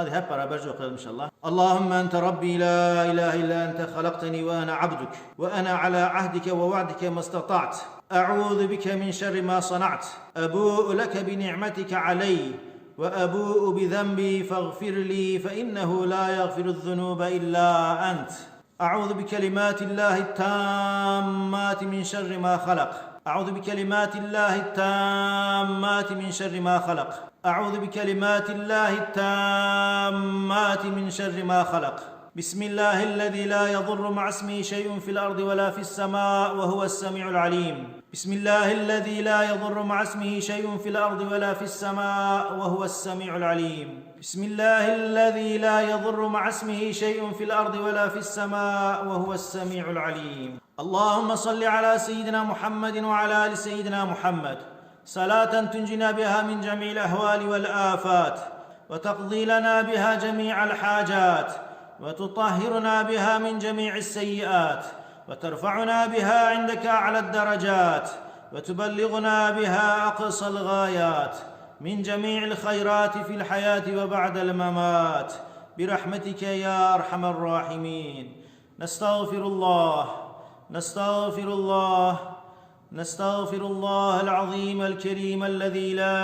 هذه هب برج وقلب إن شاء الله. اللهم أنت ربي لا إله إلا أنت خلقتني وأنا عبدك وأنا على عهدك ووعدك ما استطعت. أعوذ بك من شر ما صنعت. أبوء لك بنعمتك علي وأبوء بذنبي فاغفر لي فإنه لا يغفر الذنوب إلا أنت. أعوذ بكلمات الله التامات من شر ما خلق. أعوذ بكلمات الله التامات من شر ما خلق. أعوذ بكلمات الله التامات من شر ما خلق. بسم الله الذي لا يضر مع اسمه شيء في الأرض ولا في السماء وهو السميع العليم. بسم الله الذي لا يضر مع اسمه شيء في الأرض ولا في السماء وهو السميع العليم. بسم الله الذي لا يضر مع اسمه شيء في الأرض ولا في السماء وهو السميع العليم. اللهم صل على سيدنا محمد وعلى آل سيدنا محمد. صلاة تنجينا بها من جميع الأهوال والآفات وتقضي لنا بها جميع الحاجات وتطهرنا بها من جميع السيئات وترفعنا بها عندك أعلى الدرجات وتبلغنا بها أقصى الغايات من جميع الخيرات في الحياة وبعد الممات. برحمتك يا أرحم الراحمين. نستغفر الله نستغفر الله نستغفر الله العظيم الكريم الذي لا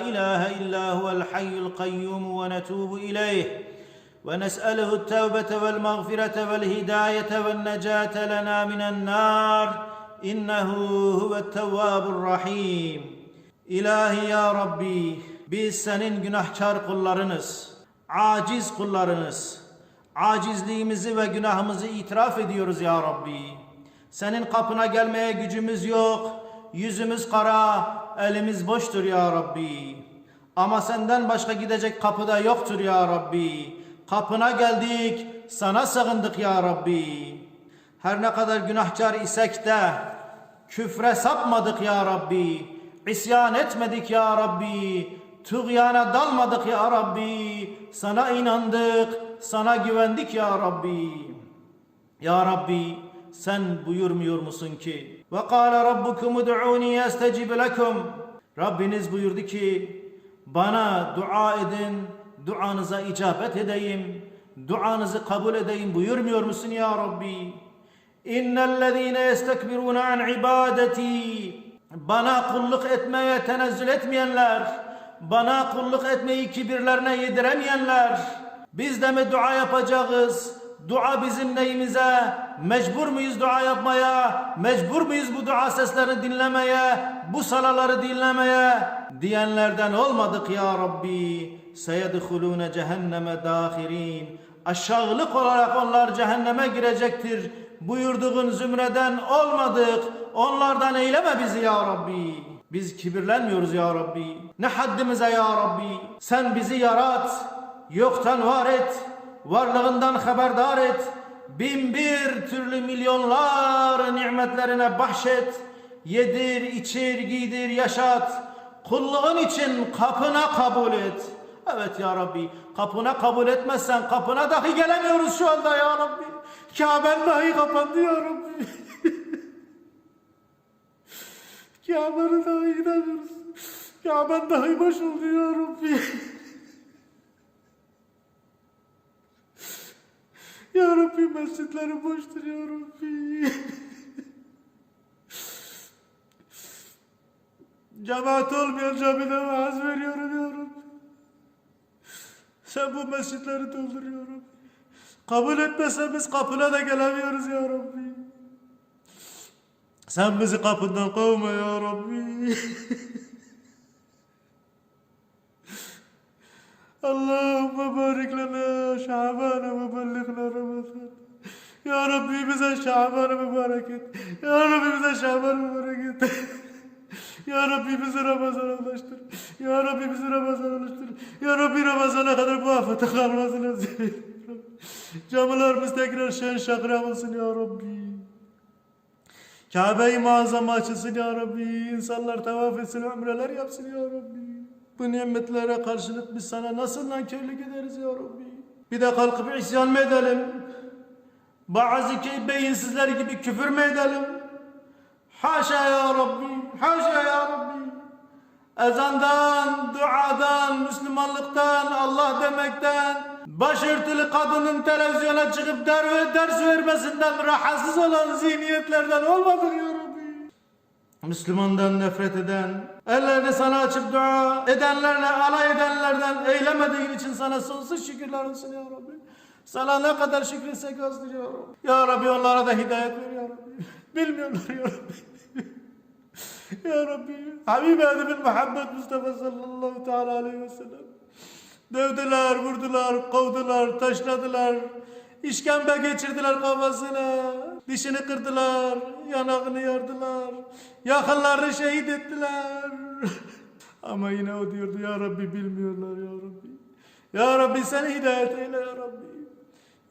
إله إلا هو الحي القيوم ونتوب إليه. ونسأله التوبة والمغفرة والهداية والنجاة لنا من النار. إنه هو التواب الرحيم. ilahi ya rabbi biz senin günahkar kullarınız aciz kullarınız acizliğimizi ve günahımızı itiraf ediyoruz ya rabbi senin kapına gelmeye gücümüz yok. Yüzümüz kara, elimiz boştur ya Rabbi. Ama senden başka gidecek kapıda yoktur ya Rabbi. Kapına geldik, sana sığındık ya Rabbi. Her ne kadar günahkar isek de küfre sapmadık ya Rabbi. İsyan etmedik ya Rabbi. Tügyana dalmadık ya Rabbi. Sana inandık, sana güvendik ya Rabbi. Ya Rabbi sen buyurmuyor musun ki? Ve kâle rabbukum ud'ûni estecib lekum. Rabbiniz buyurdu ki bana dua edin, duanıza icabet edeyim, duanızı kabul edeyim buyurmuyor musun ya Rabbi? İnnellezîne yestekbirûne an ibadeti bana kulluk etmeye tenezzül etmeyenler, bana kulluk etmeyi kibirlerine yediremeyenler, biz de mi dua yapacağız? Dua bizim neyimize? Mecbur muyuz dua yapmaya? Mecbur muyuz bu dua seslerini dinlemeye? Bu salaları dinlemeye? Diyenlerden olmadık ya Rabbi. Seyedhulûne cehenneme dâhirin. Aşağılık olarak onlar cehenneme girecektir. Buyurduğun zümreden olmadık. Onlardan eyleme bizi ya Rabbi. Biz kibirlenmiyoruz ya Rabbi. Ne haddimize ya Rabbi. Sen bizi yarat. Yoktan var et varlığından haberdar et. Bin bir türlü milyonlar nimetlerine bahşet. Yedir, içir, giydir, yaşat. Kulluğun için kapına kabul et. Evet ya Rabbi kapına kabul etmezsen kapına dahi gelemiyoruz şu anda ya Rabbi. Kabe'n dahi kapandı ya Rabbi. Kabe'ne dahi gidemiyoruz. Kabe'n dahi boş oldu ya Rabbi. Ya Rabbi mescitleri boştur ya Rabbi. Cemaat olmayan camide vaaz veriyorum ya Rabbi. Sen bu mescitleri doldur ya Rabbi. Kabul etmezsen biz kapına da gelemiyoruz ya Rabbi. Sen bizi kapından kovma ya Rabbi. Allahümme barik lana şabana ve bellighna ramazan. Ya Rabbi bize şabanı mübarek et. Ya Rabbi bize şabanı mübarek et. Ya Rabbi bizi Ramazan'a ulaştır. Ya Rabbi bizi Ramazan'a ulaştır. Ya Rabbi Ramazan'a kadar bu afete kalmasın. Camilerimiz tekrar şen şakram olsun ya Rabbi. Kabe-i Muazzam açılsın ya Rabbi. İnsanlar tavaf etsin, ömreler yapsın ya Rabbi. Bu nimetlere karşılık biz sana nasıl nankörlük ederiz ya Rabbi? Bir de kalkıp isyan mı edelim? Bazı beyinsizler gibi küfür mü edelim? Haşa ya Rabbi, haşa ya Rabbi. ezandan, duadan, Müslümanlıktan, Allah demekten, başörtülü kadının televizyona çıkıp der, ders vermesinden rahatsız olan zihniyetlerden olmadık ya Rabbi. Müslümandan nefret eden, ellerini sana açıp dua edenlerle, alay edenlerden eylemediğin için sana sonsuz şükürler olsun ya Rabbi. Sana ne kadar şükretsek azdır ya Rabbi. Ya Rabbi onlara da hidayet ver ya Rabbi. Bilmiyorlar ya Rabbi. ya Rabbi. Habibi Adem'in Muhammed Mustafa sallallahu teala aleyhi ve sellem. Dövdüler, vurdular, kovdular, taşladılar. İşkembe geçirdiler kafasına. Dişini kırdılar, yanağını yardılar. Yakınlarını şehit ettiler. Ama yine o diyordu ya Rabbi bilmiyorlar ya Rabbi. Ya Rabbi sen hidayet eyle ya Rabbi.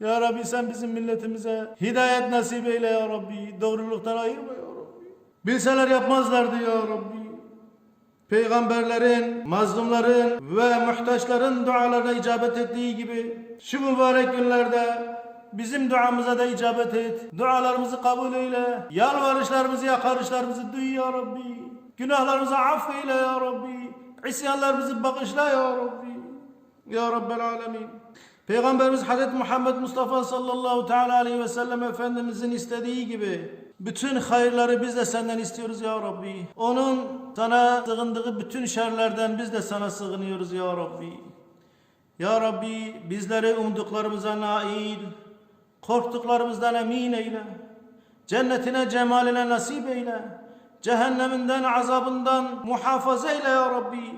Ya Rabbi sen bizim milletimize hidayet nasip eyle ya Rabbi. Doğruluktan ayırma ya Rabbi. Bilseler yapmazlardı ya Rabbi. Peygamberlerin, mazlumların ve muhtaçların dualarına icabet ettiği gibi şu mübarek günlerde bizim duamıza da icabet et. Dualarımızı kabul eyle. Yalvarışlarımızı, yakarışlarımızı duy ya Rabbi. Günahlarımızı affeyle ya Rabbi. İsyanlarımızı bağışla ya Rabbi. Ya Rabbel Alemin. Peygamberimiz Hazreti Muhammed Mustafa sallallahu teala aleyhi ve sellem Efendimizin istediği gibi bütün hayırları biz de senden istiyoruz ya Rabbi. Onun sana sığındığı bütün şerlerden biz de sana sığınıyoruz ya Rabbi. Ya Rabbi bizleri umduklarımıza nail, korktuklarımızdan emin eyle. Cennetine cemaline nasip eyle. Cehenneminden azabından muhafaza eyle ya Rabbi.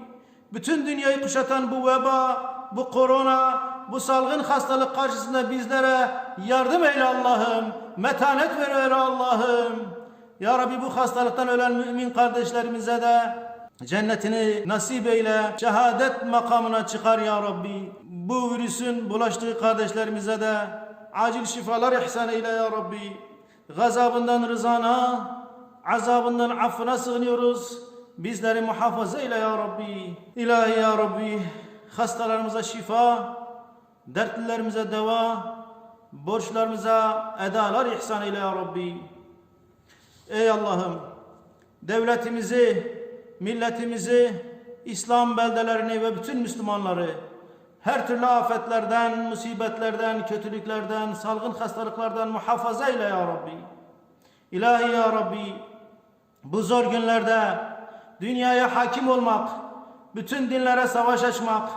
Bütün dünyayı kuşatan bu veba, bu korona, bu salgın hastalık karşısında bizlere yardım eyle Allah'ım. Metanet ver ver Allah'ım. Ya Rabbi bu hastalıktan ölen mümin kardeşlerimize de cennetini nasip eyle. Şehadet makamına çıkar ya Rabbi. Bu virüsün bulaştığı kardeşlerimize de acil şifalar ihsan eyle ya Rabbi. Gazabından rızana, azabından affına sığınıyoruz. Bizleri muhafaza eyle ya Rabbi. İlahi ya Rabbi. Hastalarımıza şifa, dertlilerimize deva, borçlarımıza edalar ihsan eyle ya Rabbi. Ey Allah'ım, devletimizi, milletimizi, İslam beldelerini ve bütün Müslümanları her türlü afetlerden, musibetlerden, kötülüklerden, salgın hastalıklardan muhafaza eyle ya Rabbi. İlahi ya Rabbi, bu zor günlerde dünyaya hakim olmak, bütün dinlere savaş açmak,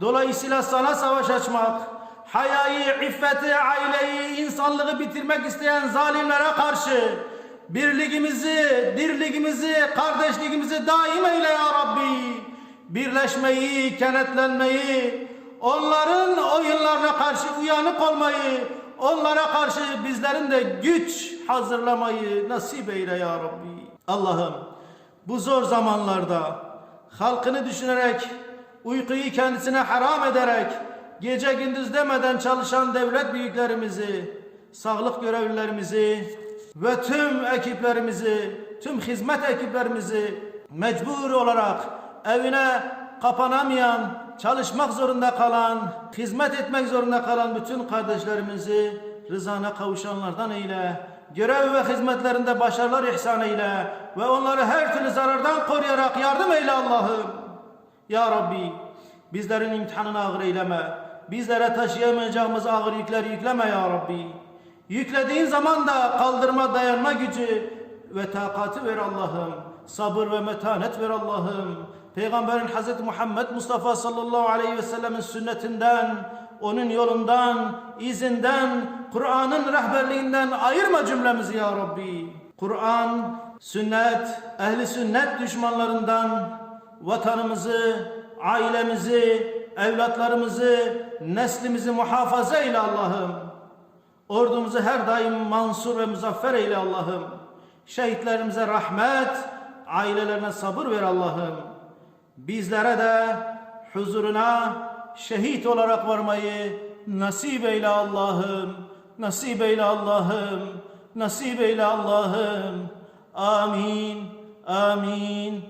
dolayısıyla sana savaş açmak, hayayı, iffeti, aileyi, insanlığı bitirmek isteyen zalimlere karşı birliğimizi, dirliğimizi, kardeşliğimizi daim eyle ya Rabbi. Birleşmeyi, kenetlenmeyi, onların oyunlarına karşı uyanık olmayı, onlara karşı bizlerin de güç hazırlamayı nasip eyle ya Rabbi. Allah'ım bu zor zamanlarda halkını düşünerek, uykuyu kendisine haram ederek, gece gündüz demeden çalışan devlet büyüklerimizi, sağlık görevlilerimizi ve tüm ekiplerimizi, tüm hizmet ekiplerimizi mecbur olarak evine kapanamayan, çalışmak zorunda kalan, hizmet etmek zorunda kalan bütün kardeşlerimizi rızana kavuşanlardan eyle. Görev ve hizmetlerinde başarılar ihsan eyle ve onları her türlü zarardan koruyarak yardım eyle Allah'ım. Ya Rabbi bizlerin imtihanını ağır eyleme. Bizlere taşıyamayacağımız ağır yükler yükleme ya Rabbi. Yüklediğin zaman da kaldırma dayanma gücü ve takatı ver Allah'ım. Sabır ve metanet ver Allah'ım. Peygamberin Hazreti Muhammed Mustafa sallallahu aleyhi ve sellemin sünnetinden, onun yolundan, izinden, Kur'an'ın rehberliğinden ayırma cümlemizi ya Rabbi. Kur'an, sünnet, ehli sünnet düşmanlarından vatanımızı, ailemizi, evlatlarımızı, neslimizi muhafaza eyle Allah'ım. Ordumuzu her daim mansur ve muzaffer eyle Allah'ım. Şehitlerimize rahmet, ailelerine sabır ver Allah'ım. Bizlere de huzuruna şehit olarak varmayı nasip eyle Allah'ım. Nasip eyle Allah'ım. Nasip eyle Allah'ım. Amin. Amin.